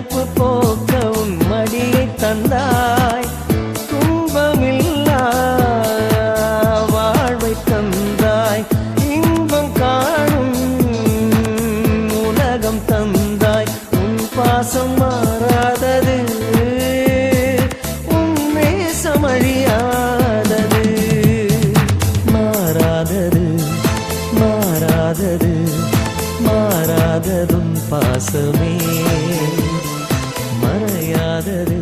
களைப்பு போக்க உன் மடியை தந்தாய். துன்பமில்லா வாழ்வை தந்தாய். இன்பம் காணும் உலகம் தந்தாய். உன் பாசம் மாறாதது உன் நேசம் அழியாதது. மாறாதது பாசமே. தெரியாதது